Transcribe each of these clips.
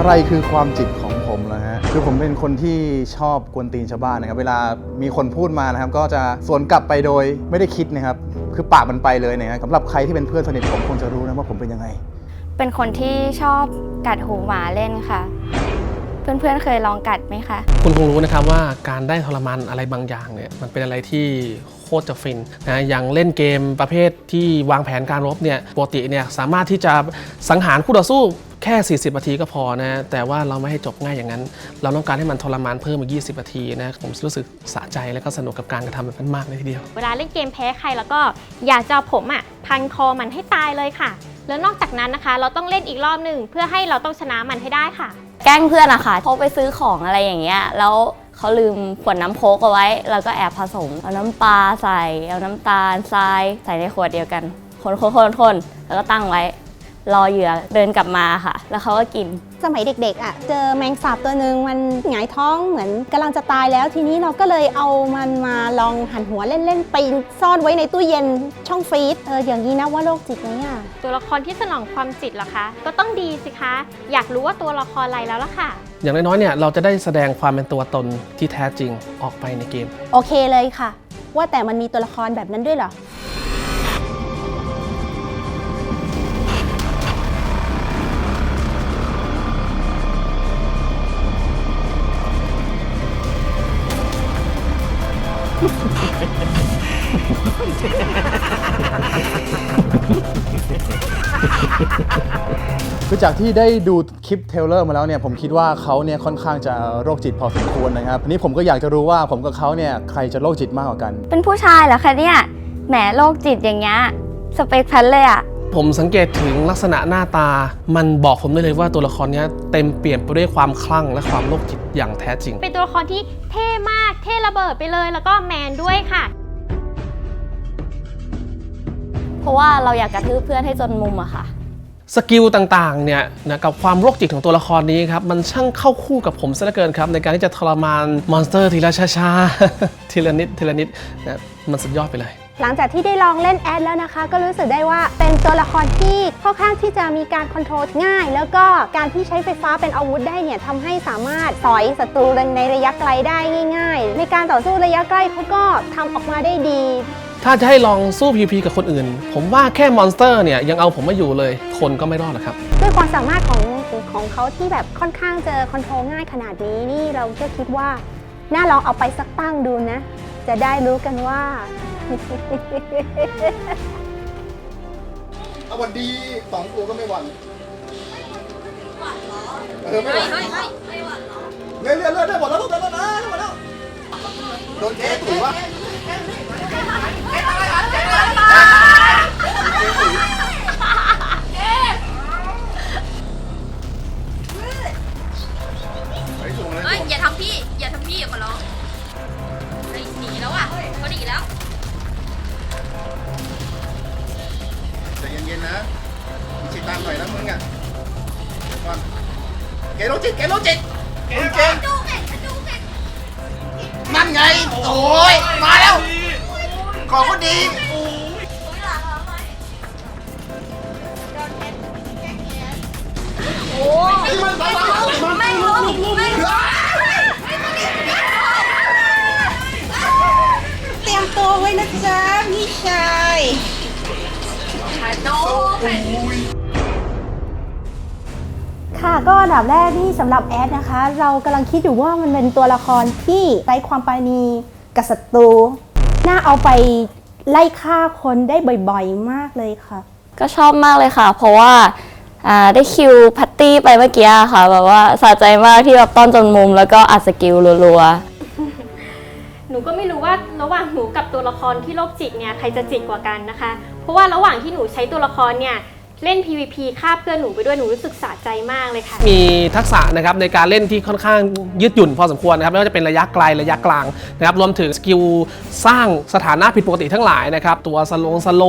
อะไรคือความจิตของผมนะฮะคือผมเป็นคนที่ชอบกวนตีนชาวบ้านนะครับ เวลามีคนพูดมานะครับ ก็จะสวนกลับไปโดยไม่ได้คิดนะครับ คือปากมันไปเลยนะฮะสำหรับใครที่เป็นเพื่อนสนิทผมคงจะรู้นะว่าผมเป็นยังไง เป็นคนที่ชอบกัดหูหมาเล่นค่ะ เพื่อนๆเคยลองกัดไหมคะ คุณคงรู้นะครับว่าการได้ทรมานอะไรบางอย่างเนี่ยมันเป็นอะไรที่โคตรจะฟินนะอย่างเล่นเกมประเภทที่วางแผนการรบเนี่ยปกติเนี่ยสามารถที่จะสังหารคู่ต่อสู้แค่ 40 นาทีก็พอนะ แต่ว่าเราไม่ให้จบง่ายอย่างนั้น เราต้องการให้มันทรมานเพิ่มอีก 20 นาทีนะ ผมรู้สึกสะใจและก็สนุกกับการกระทำแบบนั้นมากเลยทีเดียว เวลาเล่นเกมแพ้ใครแล้วก็อยากจะเอาผมอะพันคอมันให้ตายเลยค่ะ แล้วนอกจากนั้นนะคะ เราต้องเล่นอีกรอบหนึ่งเพื่อให้เราต้องชนะมันให้ได้ค่ะ แกล้งเพื่อนอะค่ะเขาไปซื้อของอะไรอย่างเงี้ย แล้วเขาลืมขวดน้ำโค้กเอาไว้ แล้วก็แอบผสม เอาน้ำปลาใส่ เอาน้ำตาลทรายใส่ในขวดเดียวกัน คนคนคนคนแล้วก็ตั้งไว้ รอเหยื่อเดินกลับมาค่ะ แล้วเขาก็กิน สมัยเด็กๆอะเจอแมงสาบตัวหนึ่งมันหงายท้องเหมือนกำลังจะตายแล้ว ทีนี้เราก็เลยเอามันมาลองหันหัวเล่นๆไปซ่อนไว้ในตู้เย็นช่องฟรีซเอออย่างนี้นะว่าโรคจิตไหมอะ ตัวละครที่สนองความจิตล่ะคะ ก็ต้องดีสิคะ อยากรู้ว่าตัวละครอะไรแล้วล่ะค่ะ อย่างน้อยๆเนี่ยเราจะได้แสดงความเป็นตัวตนที่แท้จริงออกไปในเกม โอเคเลยค่ะ ว่าแต่มันมีตัวละครแบบนั้นด้วยเหรอ คือจากที่ได้ดูคลิปเทรลเลอร์มาแล้วเนี่ยผมคิดว่าเขาเนี่ยค่อนข้างจะโรคจิตพอสมควรนะครับทีนี้ผมก็อยากจะรู้ว่าผมกับเขาเนี่ยใครจะโรคจิตมากกว่ากัน เป็นผู้ชายเหรอคะเนี่ย แหมโรคจิตอย่างเงี้ย สเปคแพทเลยอะผมสังเกตถึงลักษณะหน้าตา มันบอกผมได้เลยว่าตัวละครเนี้ยเต็มเปี่ยมไปด้วยความคลั่งและความโรคจิตอย่างแท้จริง เป็นตัวละครที่เท่มาก เท่ระเบิดไปเลย แล้วก็แมนด้วยค่ะ เพราะว่าเราอยากกระทืบเพื่อนให้จนมุมอะค่ะ สกิลต่างๆเนี่ยนะกับความโรคจิตของตัวละครนี้ครับ มันช่างเข้าคู่กับผมซะเหลือเกินครับ ในการที่จะทรมานมอนสเตอร์ทีละช้าๆ ทีละนิดทีละนิดนะมันสุดยอดไปเลย หลังจากที่ได้ลองเล่นแอดแล้วนะคะ ก็รู้สึกได้ว่าเป็นตัวละครที่ค่อนข้างที่จะมีการคอนโทรลง่าย แล้วก็การที่ใช้ไฟฟ้าเป็นอาวุธได้เนี่ยทำให้สามารถสอยศัตรูในระยะไกลได้ง่าย ๆ ในการต่อสู้ระยะใกล้เขาก็ทำออกมาได้ดี ถ้าจะให้ลองสู้ PVP กับคนอื่น ผมว่าแค่มอนสเตอร์เนี่ยยังเอาผมไม่อยู่เลย คนก็ไม่รอดหรอกครับ ด้วยความสามารถของของเขาที่แบบค่อนข้างจะคอนโทรลง่ายขนาดนี้นี่เราก็คิดว่าน่าลองเอาไปสักตั้งดูนะ จะได้รู้กันว่า เอาวันดีสองตัวก็ไม่หวั่นหวั่นเหรอเออไม่หวั่นไม่หวั่นเหรอเรื่อยๆเรื่อยๆได้หมดแล้วได้หมดแล้วได้หมดแล้วโดนเจ๊ถูกปะ โรจิตเกโรจิตเก่งเก่งดูเก่งดูเก่งนั่นไงโอ้ยมาแล้ว ของก็ดีเตรียมตัวไว้นะจ๊ะพี่ชาย ค่ะก็อันดับแรกที่สำหรับแอดนะคะ เรากำลังคิดอยู่ว่ามันเป็นตัวละครที่ไร้ความปราณีกับศัตรูน่าเอาไปไล่ฆ่าคนได้บ่อยๆมากเลยค่ะ ก็ชอบมากเลยค่ะ เพราะว่าอ่าได้คิวพัตตี้ไปเมื่อกี้อะค่ะแบบว่าสะใจมากที่แบบต้อนจนมุมแล้วก็อัดสกิลรัวๆหนูก็ไม่รู้ว่าระหว่างหนูกับตัวละครที่โรคจิตเนี่ยใครจะจิตกว่ากันนะคะ เพราะว่าระหว่างที่หนูใช้ตัวละครเนี่ย เล่น PVP ฆ่าเพื่อนหนูไปด้วยหนูรู้สึกสะใจมากเลยค่ะ มีทักษะนะครับในการเล่นที่ค่อนข้างยืดหยุ่นพอสมควรนะครับไม่ว่าจะเป็นระยะไกลระยะกลางนะครับรวมถึงสกิลสร้างสถานะผิดปกติทั้งหลายนะครับตัวสโลงสโล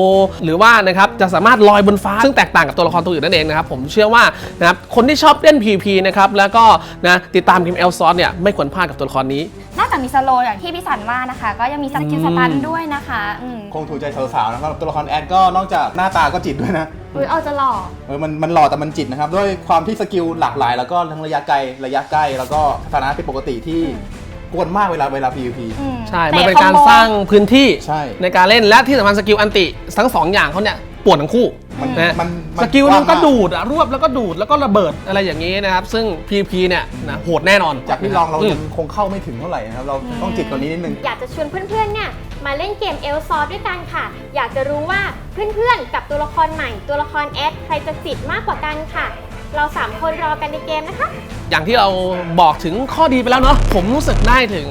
หรือว่านะครับจะสามารถลอยบนฟ้าซึ่งแตกต่างกับตัวละครตัวอื่นนั่นเองนะครับผมเชื่อว่านะครับคนที่ชอบเล่น PVP นะครับแล้วก็นะติดตามเกมเอลซอสเนี่ยไม่ควรพลาดกับตัวละครนี้ จากมีสโลว์อย่างที่พี่สันว่านะคะ ก็ยังมีสกิลสตันด้วยนะคะอืมคงถูกใจสาวๆนะครับตัวละครแอดก็นอกจากหน้าตาก็จิตด้วยนะอุ้ยเอาจะหล่อ เออมันมันหล่อแต่มันจิตนะครับ ด้วยความที่สกิลหลากหลาย แล้วก็ทั้งระยะไกลระยะใกล้ แล้วก็สถานะเป็นปกติที่กวนมากเวลาเวลา PVP อืมใช่ตะมันเป็นคอการโบสร้างพื้นที่ใช่ ในการเล่นและที่สำคัญสกิลอันติ ทั้งสองอย่างเขาเนี่ยปวดทั้งคู่ มันนะมันมันสกิลหนึงก็กว้างมากดูดอะรวบแล้วก็ดูดแล้วก็ระเบิดอะไรอย่างนี้นะครับ ซึ่ง PVP เนี่ยนะโหดแน่นอนจากที่ลองเราม ยังคงเข้าไม่ถึงเท่าไหร่นะครับ เราต้องจิตกว่านี้นิดนึง อยากจะชวนเพื่อนๆ เนี่ยมาเล่นเกมเอลซอด้วยกันค่ะ อยากจะรู้ว่าเพื่อนๆ กับตัวละครใหม่ ตัวละครแอดใครจะจิตมากกว่ากันค่ะ เราสามคนรอกันในเกมนะคะ อย่างที่เราบอกถึงข้อดีไปแล้วเนาะผมรู้สึกได้ถึง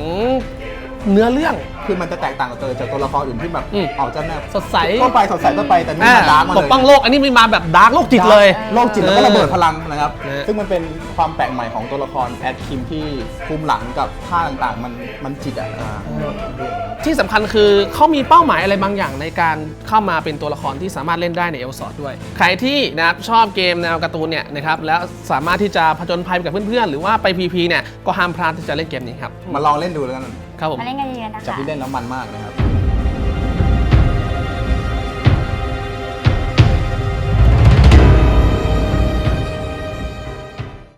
เนื้อเรื่อง คือมันจะแตกต่างกับตัวจากตัวละครอื่นที่แบบอืม ออกจะแบบสดใสก็ไปสดใสก็ไปแต่นี่อ่ามาดาร์กมาปเลกยป้องโลกอันนี้มีมาแบบดาร์กโลกจิตเลย โลกจิตแล้วก็ระเบิดพลังนะครับ เออ ซึ่งมันเป็นความแปลกใหม่ของตัวละครแอดคิมที่ภูมิหลังกับท่าต่างๆ มันมันจิตอะอ่าที่สำคัญคือเขามีเป้าหมายอะไรบางอย่างในการเข้ามาเป็นตัวละครที่สามารถเล่นได้ในเอลซอร์ด้วย ใครที่นะครับชอบเกมแนวการ์ตูนเนี่ยนะครับแล้วสามารถที่จะผจญภัยไปกับเพื่อนๆ หรือว่าไป PP เนี่ยก็ห้ามพลาดที่จะเล่นเกมนี้ครับ มาลองเล่นดูแล้วกัน ครับผม มาเล่นกันเยอะๆนะคะจากที่เล่นแล้วมันมากนะครับ